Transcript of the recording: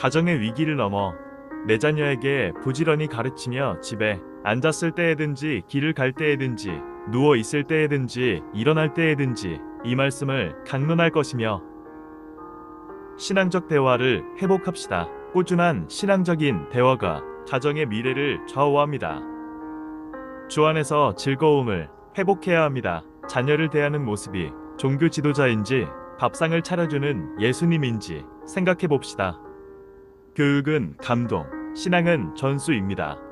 가정의 위기를 넘어 내 자녀에게 부지런히 가르치며 집에 앉았을 때에든지 길을 갈 때에든지 누워 있을 때에든지 일어날 때에든지 이 말씀을 강론할 것이며 신앙적 대화를 회복합시다. 꾸준한 신앙적인 대화가 가정의 미래를 좌우합니다. 주 안에서 즐거움을 회복해야 합니다. 자녀를 대하는 모습이 종교 지도자인지 밥상을 차려주는 예수님인지 생각해 봅시다. 교육은 감동, 신앙은 전수입니다.